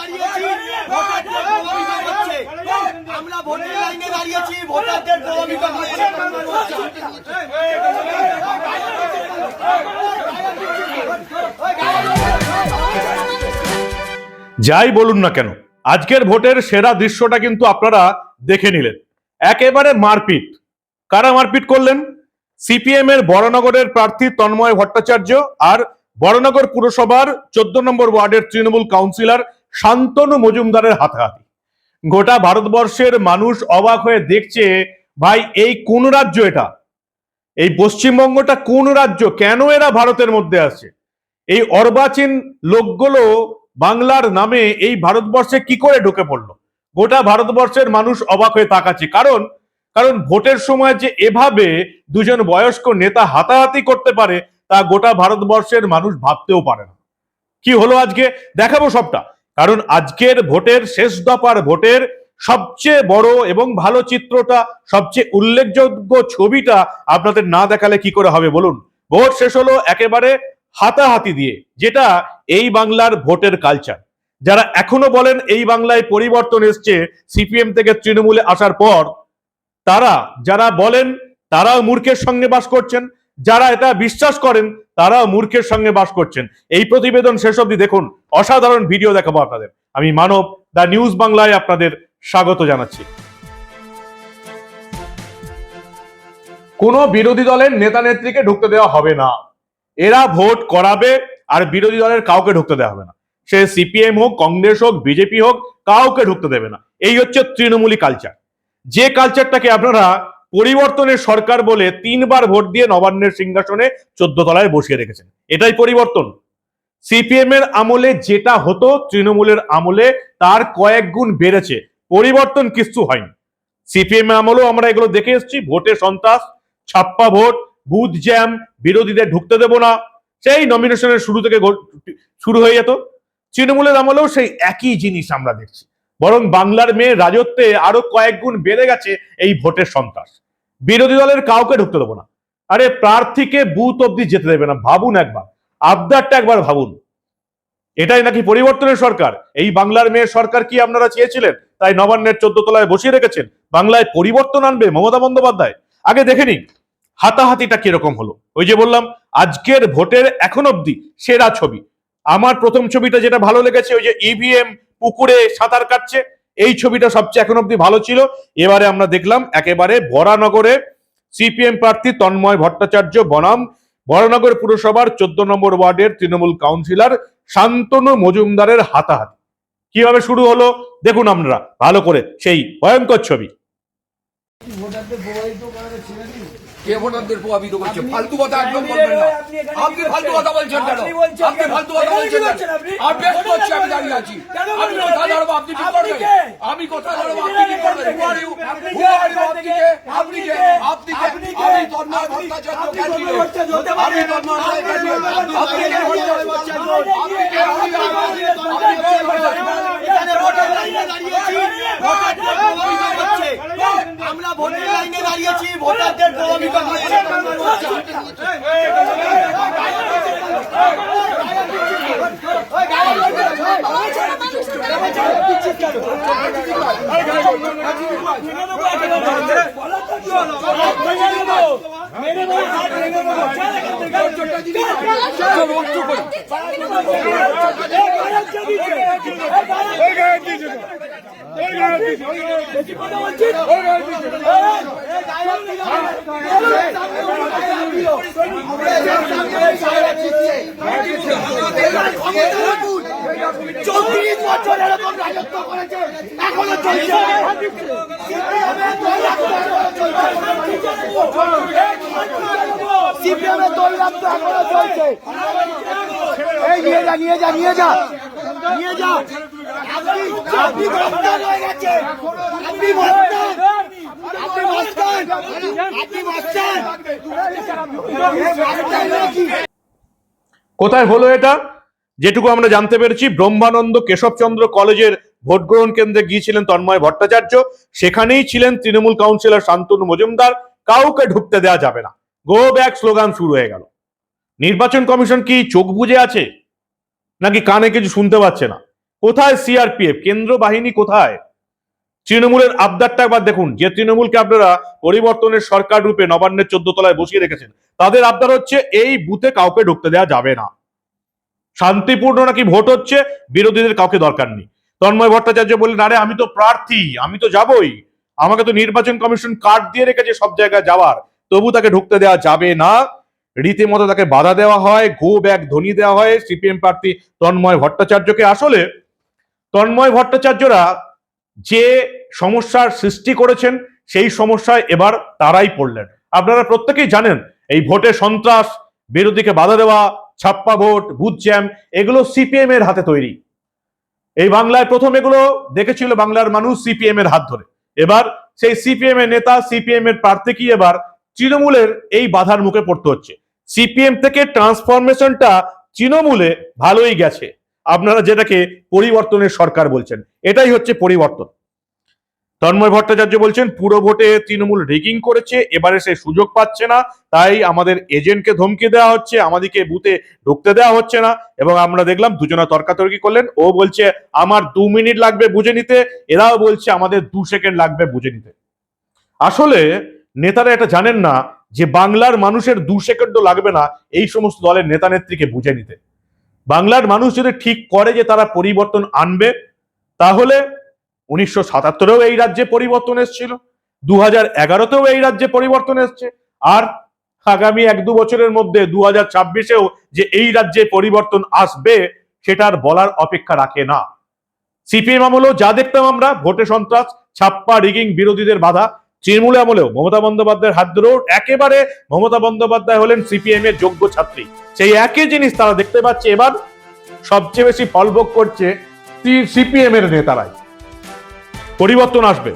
দাঁড়িয়েছি ভোটারদের প্রভাবিত আমরা ভোটের লাইনে দাঁড়িয়েছি ভোটারদের প্রভাবিত যাই বলুন না কেন, আজকের ভোটের সেরা দৃশ্যটা কিন্তু আপনারা দেখে নিলেন। একেবারে মারপিট। কারা মারপিট করলেন? সিপিএম এর বড়নগরের প্রার্থী তন্ময় ভট্টাচার্য আর বড়নগর পুরসভার চোদ্দ নম্বর ওয়ার্ডের তৃণমূল কাউন্সিলর শান্তনু মজুমদারের হাতাহাতি গোটা ভারতবর্ষের মানুষ অবাক হয়ে দেখছে, ভাই, এই কোন রাজ্য এটা? এই পশ্চিমবঙ্গটা কোন রাজ্য? কেন এরা ভারতের মধ্যে আছে? এই অর্বাচীন লোকগুলো বাংলার নামে এই ভারতবর্ষে কি করে ঢুকে পড়ল? গোটা ভারতবর্ষের মানুষ অবাক হয়ে তাকাচ্ছে। কারণ কারণ ভোটের সময় যে এভাবে দুজন বয়স্ক নেতা হাতাহাতি করতে পারে, তা গোটা ভারতবর্ষের মানুষ ভাবতেও পারে না। কি হলো আজকে? দেখাবো সবটা। কারণ আজকের ভোটের শেষ দফার ভোটের সবচেয়ে বড় এবং ভালো চিত্রটা, সবচেয়ে উল্লেখযোগ্য ছবিটা আপনাদের না দেখালে কি করে হবে বলুন? ভোট শেষ হলো একেবারে হাতাহাতি দিয়ে, যেটা এই বাংলার ভোটের কালচার যারা এখনও বলেন এই বাংলায় পরিবর্তন এসছে সিপিএম থেকে তৃণমূলে আসার পর, তারা, যারা বলেন তারাও মূর্খের সঙ্গে বাস করছেন। যারা এটা বিশ্বাস করেন, তারা মূর্খের সঙ্গে বাস করছেন। এই প্রতিবেদন শেষ অবধি দেখুন। অসাধারণ ভিডিও দেখাবো আপনাদের। আমি মানব, দ্য নিউজ বাংলায় আপনাদের স্বাগত জানাচ্ছি। কোনো বিরোধী দলের নেতা নেত্রীকে ঢুকতে দেওয়া হবে না। এরা ভোট করাবে আর বিরোধী দলের কাউকে ঢুকতে দেওয়া হবে না। সে সিপিএম হোক, কংগ্রেস হোক, বিজেপি হোক, কাউকে ঢুকতে দেবে না। এই হচ্ছে তৃণমূলী কালচার যে কালচারটাকে আপনারা পরিবর্তনের সরকার বলে তিনবার ভোট দিয়ে নবান্নের সিংহাসনে চোদ্দ তলায় বসিয়ে রেখেছেন। এটাই পরিবর্তন। সিপিএম এর আমলে যেটা হতো, তৃণমূলের আমলে তার কয়েক গুণ বেড়েছে। পরিবর্তন কিছু হয়নি। সিপিএম এর আমলেও আমরা এগুলো দেখে এসেছি। ভোটে সন্ত্রাস, ছাপ্পা ভোট, বুথ জ্যাম, বিরোধীদের ঢুকতে দেব না। সেই নমিনেশনের শুরু থেকে শুরু হয়ে যেত। তৃণমূলের আমলেও সেই একই জিনিস আমরা দেখছি। বরং বাংলার মেয়ে রাজত্বে আরও কয়েক গুণ বেড়ে গেছে এই ভোটের সন্ত্রাস। বিরোধী দলের কাউকে ঢুকতে দেবো না। আরে প্রার্থীকে বুথ অব্দি যেতে দেবে না, ভাবুন একবার। আবদারটা একবার ভাবুন। এটাই নাকি পরিবর্তনের সরকার? এই বাংলার মেয়ের সরকার কি আপনারা চেয়েছিলেন? তাই নবান্নের চোদ্দ তলায় বসিয়ে রেখেছেন। বাংলায় পরিবর্তন আনবে মমতা বন্দ্যোপাধ্যায়? আগে দেখে নিন, হাতাহাতিটা কীরকম হলো? ওই যে বললাম, আজকের ভোটের এখন অব্দি সেরা ছবি। আমার প্রথম ছবিটা যেটা ভালো লেগেছে, ওই যে ইভিএম পুকুরে সাঁতার কাটছে। এই ছবিটা সবচেয়ে এখন অব্দি ভালো ছিল। এবারে আমরা দেখলাম একেবারে বরানগরে সিপিএম প্রার্থী তন্ময় ভট্টাচার্য বনাম। বরানগর পুরসভার চোদ্দ নম্বর ওয়ার্ডের তৃণমূল কাউন্সিলর শান্তনু মজুমদারের হাতাহাতি। কীভাবে শুরু হলো? দেখুন আমরা ভালো করে। সেই ভয়ঙ্কর ছবি। ভোটারদের প্রভাবিত করছে ফালতু কথা একদম বলবেন না আপনি ফালতু কথা বলছেন কেন আপনি? ফালতু কথা বলছেন কেন আপনি? করছি আমি? দাঁড়িয়ে আছি আমি কথা আপনি? ধরবো আপনি কি করবেন? আমি কথা ধরবো আপনি কি? করবেন আপনি কে? আপনি কে আপনি আপনি কে? আপনি কে? আমি তন্ময় ভট্টাচার্য পারেন। আমি তন্ময় ভট্টাচার্য? আপনি কে আপনি কে আপনি কে এখানে ভোটের লাইনে দাঁড়িয়েছি ভোটারদের প্রভাবিত হচ্ছে আমরা ভোটের লাইনে দাঁড়িয়েছি ভোটারদের প্রভাবিত হচ্ছে চৌত্রিশ বছর এরকম নিয়ে যা নিয়ে যা নিয়ে যা নিয়ে যা। আপনি হয়ে আপনি মস্তান আপনি মস্তান আপনি নাকি কোথায় হলো এটা? যেটুকু আমরা জানতে পেরেছি, ব্রহ্মানন্দ কেশবচন্দ্র কলেজের ভোট গ্রহণ কেন্দ্রে গিয়েছিলেন তন্ময় ভট্টাচার্য। সেখানেই ছিলেন তৃণমূল কাউন্সিলর শান্তনু মজুমদার। কাউকে ঢুকতে দেওয়া যাবে না। গো ব্যাক স্লোগান শুরু হয়ে গেল। নির্বাচন কমিশন কি চোখ বুজে আছে? নাকি কানে কিছু শুনতে পাচ্ছে না? কোথায় সিআরপিএফ কেন্দ্র বাহিনী কোথায়? তৃণমূলের আবদারটা একবার দেখুন। যে তৃণমূলকে আপনারা পরিবর্তনের সরকার রূপে নবান্নের চোদ্দ তলায় বসিয়ে রেখেছেন, তাদের আবদার হচ্ছে এই বুথে কাউকে ঢুকতে দেওয়া যাবে না। শান্তিপূর্ণ নাকি ভোট হচ্ছে, বিরোধীদের কাউকে দরকার নেই। তন্ময় ভট্টাচার্য বললেন, আরে, আমি তো প্রার্থী, আমি তো যাবই। আমাকে তো নির্বাচন কমিশন কার্ড দিয়ে রেখেছে সব জায়গায় যাওয়ার। তবু তাকে ঢুকতে দেওয়া যাবে না। রীতিমতো তাকে বাধা দেওয়া হয় গো ব্যাগ ধনী দেওয়া হয় সিপিএম প্রার্থী তন্ময় ভট্টাচার্যকে। আসলে তন্ময় ভট্টাচার্যরা যে সমস্যার সৃষ্টি করেছেন, সেই সমস্যায় এবার তারাই পড়লেন। আপনারা প্রত্যেকেই জানেন, এই ভোটে সন্ত্রাস, বিরোধীকে বাধা দেওয়া, ছাপ্পা ভোট বুথ জ্যাম এগুলো সিপিএম এর হাতে তৈরি। এই বাংলায় প্রথম এগুলো দেখেছিল বাংলার মানুষ সিপিএম এর হাত ধরে। এবার সেই সিপিএম এর নেতা, সিপিএম এর প্রার্থী কি এবার তৃণমূলের এই বাধার মুখে পড়তে হচ্ছে। সিপিএম থেকে ট্রান্সফরমেশনটা তৃণমূলে ভালোই গেছে। আপনারা যেটাকে পরিবর্তনের সরকার বলছেন, এটাই হচ্ছে পরিবর্তন। তন্ময় ভট্টাচার্য বলছেন, পুরো ভোটে তৃণমূল রিগিং করেছে, এবারে সে সুযোগ পাচ্ছে না, তাই আমাদের এজেন্টকে ধমকি দেওয়া হচ্ছে, আমাদেরকে বুথে ঢুকতে দেওয়া হচ্ছে না, এবং আমরা দেখলাম দুজনা তর্কাতর্কি করলেন, ও বলছে, আমার দু মিনিট লাগবে বুঝে নিতে। এরাও বলছে, আমাদের দু সেকেন্ড লাগবে বুঝে নিতে। আসলে, নেতারা এটা জানেন না, যে বাংলার মানুষের দু সেকেন্ডও লাগবে না, এই সমস্ত দলের নেতা নেত্রীকে বুঝে নিতে। বাংলার মানুষ যদি ঠিক করে যে তারা পরিবর্তন আনবে, তাহলে উনিশশো সাতাত্তরেও এই রাজ্যে পরিবর্তন এসেছিল দু হাজার এগারোতেও এই রাজ্যে পরিবর্তন এসছে, আর আগামী এক দু বছরের মধ্যে দু হাজার ছাব্বিশেও যে এই রাজ্যে পরিবর্তন আসবে, সেটা আর বলার অপেক্ষা রাখে না। সিপিএম আমলেও যা দেখতাম আমরা, ভোটে সন্ত্রাস, ছাপ্পা, রিগিং বিরোধীদের বাধা তৃণমূল আমলেও মমতা বন্দ্যোপাধ্যায়ের হাত ধরেও একেবারে মমতা বন্দ্যোপাধ্যায় হলেন সিপিএম এর যোগ্য ছাত্রী। সেই একই জিনিস তারা দেখতে পাচ্ছে। এবার সবচেয়ে বেশি ফলভোগ করছে সিপিএম এর নেতারাই। পরিবর্তন আসবে।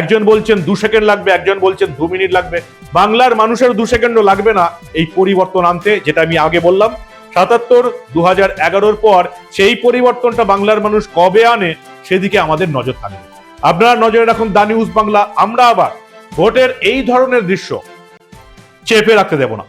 একজন বলছেন দু সেকেন্ড লাগবে, একজন বলছেন দু মিনিট লাগবে। বাংলার মানুষের দু সেকেন্ডও লাগবে না এই পরিবর্তন আনতে, যেটা আমি আগে বললাম। সাতাত্তর দু হাজার এগারোর পর সেই পরিবর্তনটা বাংলার মানুষ কবে আনে, সেদিকে আমাদের নজর থাকবে। আপনারা নজরে রাখুন দা নিউজ বাংলা, আমরা আবার ভোটের এই ধরনের দৃশ্য চেপে রাখতে দেব না।